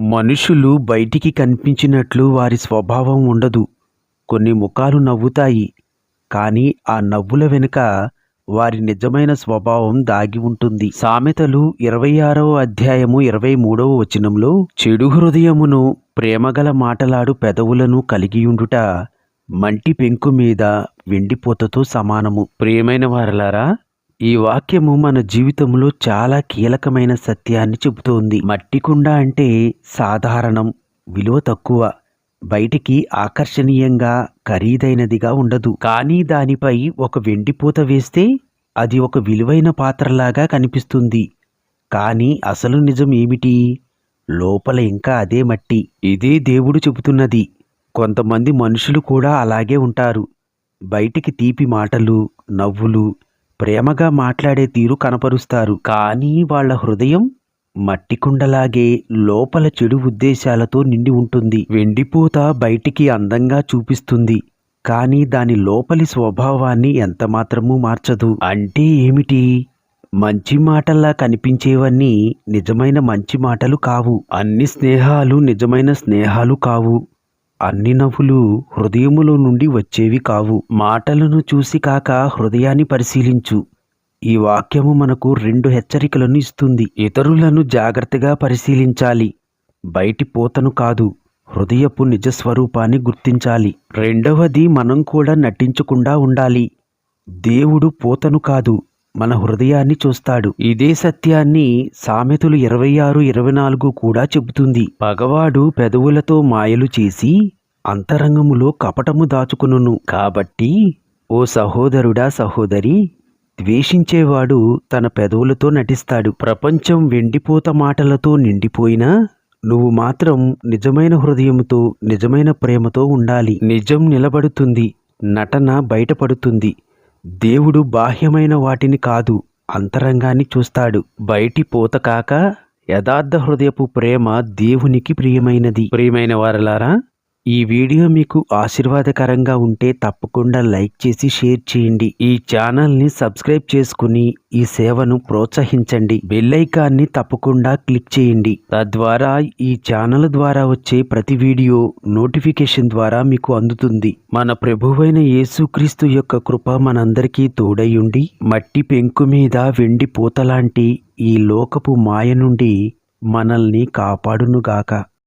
మనుషులు బయటికి కనిపించినట్లు వారి స్వభావం ఉండదు. కొన్ని ముఖాలు నవ్వుతాయి. కానీ ఆ నవ్వుల వెనుక వారి నిజమైన స్వభావం దాగి ఉంటుంది. సామెతలు ఇరవై ఆరవ అధ్యాయము ఇరవై మూడవ వచనంలో చెడు హృదయమును ప్రేమగల మాటలాడు పెదవులను కలిగియుండుట మంటి పెంకు మీద వెండిపోతతో సమానము. ప్రియమైన వారలారా ఈ వాక్యము మన జీవితంలో చాలా కీలకమైన సత్యాన్ని చెబుతోంది. మట్టి కుండ అంటే సాధారణం విలువ తక్కువ బయటికి ఆకర్షణీయంగా ఖరీదైనదిగా ఉండదు. కానీ దానిపై ఒక వెండిపూత వేస్తే అది ఒక విలువైన పాత్రలాగా కనిపిస్తుంది. కానీ అసలు నిజం ఏమిటి? లోపల ఇంకా అదే మట్టి. ఇదే దేవుడు చెబుతున్నది. కొంతమంది మనుషులు కూడా అలాగే ఉంటారు. బయటికి తీపి మాటలు నవ్వులు ప్రేమగా మాట్లాడే తీరు కనపరుస్తారు. కానీ వాళ్ళ హృదయం మట్టి కుండలాగే లోపల చెడు ఉద్దేశాలతో నిండి ఉంటుంది. వెండిపూత బయటికి అందంగా చూపిస్తుంది. కానీ దాని లోపలి స్వభావాన్ని ఎంతమాత్రమూ మార్చదు. అంటే ఏమిటి? మంచి మాటల్లా కనిపించేవన్నీ నిజమైన మంచి మాటలు కావు. అన్ని స్నేహాలు నిజమైన స్నేహాలు కావు. అన్ని నవ్వులు హృదయములో నుండి వచ్చేవి కావు. మాటలను చూసి కాక హృదయాన్ని పరిశీలించు. ఈ వాక్యము మనకు రెండు హెచ్చరికలను ఇస్తుంది. ఇతరులను జాగ్రత్తగా పరిశీలించాలి. బయటి పోతను కాదు హృదయపు నిజస్వరూపాన్ని గుర్తించాలి. రెండవది మనం కూడా నటించకుండా ఉండాలి. దేవుడు పోతను కాదు మన హృదయాన్ని చూస్తాడు. ఇదే సత్యాన్ని సామెతలు ఇరవై ఆరు ఇరవై నాలుగు కూడా చెబుతుంది. పగవాడు పెదవులతో మాయలు చేసి అంతరంగములో కపటము దాచుకును కాబట్టి ఓ సహోదరుడా సహోదరి ద్వేషించేవాడు తన పెదవులతో నటిస్తాడు. ప్రపంచం వెండిపోత మాటలతో నిండిపోయినా నువ్వు మాత్రం నిజమైన హృదయముతో నిజమైన ప్రేమతో ఉండాలి. నిజం నిలబడుతుంది. నటన బయటపడుతుంది. దేవుడు బాహ్యమైన వాటిని కాదు అంతరంగాన్ని చూస్తాడు. బయటి పోత కాక యథార్థ హృదయపు ప్రేమ దేవునికి ప్రియమైనది. ప్రియమైన వారలారా ఈ వీడియో మీకు ఆశీర్వాదకరంగా ఉంటే తప్పకుండా లైక్ చేసి షేర్ చేయండి. ఈ ఛానల్ని సబ్స్క్రైబ్ చేసుకుని ఈ సేవను ప్రోత్సహించండి. బెల్లైకాన్ని తప్పకుండా క్లిక్ చేయండి. తద్వారా ఈ ఛానల్ ద్వారా వచ్చే ప్రతి వీడియో నోటిఫికేషన్ ద్వారా మీకు అందుతుంది. మన ప్రభువైన యేసుక్రీస్తు యొక్క కృప మనందరికీ తోడయుండి మట్టి పెంకు మీద వెండి పూతలాంటి ఈ లోకపు మాయ నుండి మనల్ని కాపాడునుగాక.